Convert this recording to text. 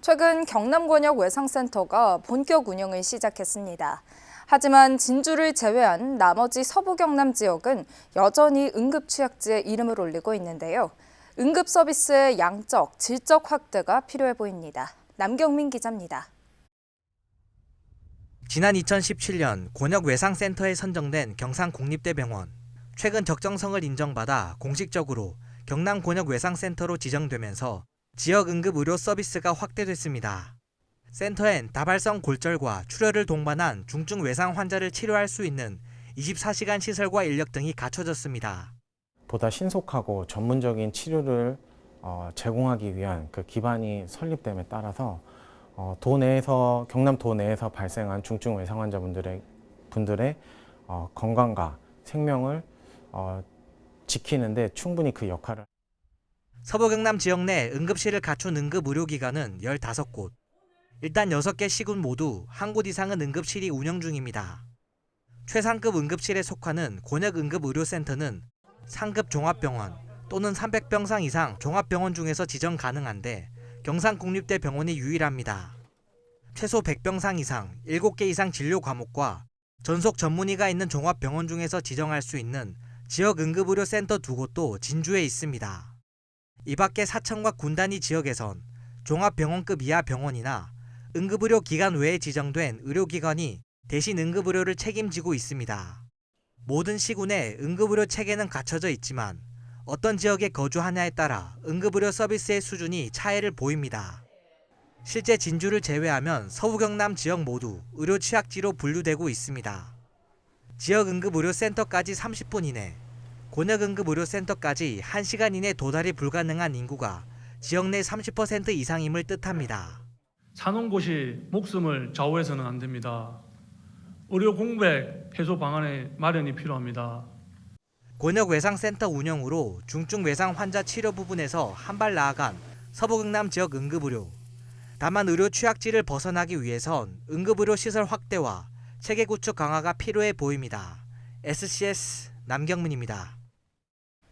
최근 경남 권역 외상센터가 본격 운영을 시작했습니다. 하지만 진주를 제외한 나머지 서부 경남 지역은 여전히 응급 취약지에 이름을 올리고 있는데요. 응급 서비스의 양적, 질적 확대가 필요해 보입니다. 남경민 기자입니다. 지난 2017년 권역 외상센터에 선정된 경상 국립대병원. 최근 적정성을 인정받아 공식적으로 경남 권역 외상센터로 지정되면서 지역 응급 의료 서비스가 확대됐습니다. 센터엔 다발성 골절과 출혈을 동반한 중증 외상 환자를 치료할 수 있는 24시간 시설과 인력 등이 갖춰졌습니다. 보다 신속하고 전문적인 치료를 어, 제공하기 위한 그 기반이 설립됨에 따라서 어, 도 내에서 경남 도 내에서 발생한 중증 외상 환자분들의 분들의 어, 건강과 생명을 어, 지키는데 충분히 그 역할을 서부 경남 지역 내 응급실을 갖춘 응급 의료기관은 15곳. 일단 6개 시군 모두 한 곳 이상은 응급실이 운영 중입니다. 최상급 응급실에 속하는 권역 응급 의료센터는 상급 종합병원 또는 300병상 이상 종합병원 중에서 지정 가능한데 경상국립대 병원이 유일합니다. 최소 100병상 이상 7개 이상 진료 과목과 전속 전문의가 있는 종합병원 중에서 지정할 수 있는 지역 응급의료센터 두 곳도 진주에 있습니다. 이 밖에 사천과 군단위 지역에선 종합병원급 이하 병원이나 응급의료 기관 외에 지정된 의료기관이 대신 응급의료를 책임지고 있습니다. 모든 시군에 응급의료 체계는 갖춰져 있지만 어떤 지역에 거주하냐에 따라 응급의료 서비스의 수준이 차이를 보입니다. 실제 진주를 제외하면 서부 경남 지역 모두 의료 취약지로 분류되고 있습니다. 지역 응급의료센터까지 30분 이내, 권역 응급의료센터까지 1시간 이내 도달이 불가능한 인구가 지역 내 30% 이상임을 뜻합니다. 사는 곳이 목숨을 좌우해서는 안 됩니다. 의료 공백 해소 방안의 마련이 필요합니다. 권역 외상센터 운영으로 중증 외상 환자 치료 부분에서 한 발 나아간 서부 경남 지역 응급의료. 다만 의료 취약지를 벗어나기 위해선 응급의료 시설 확대와 체계 구축 강화가 필요해 보입니다. SCS 남경민입니다.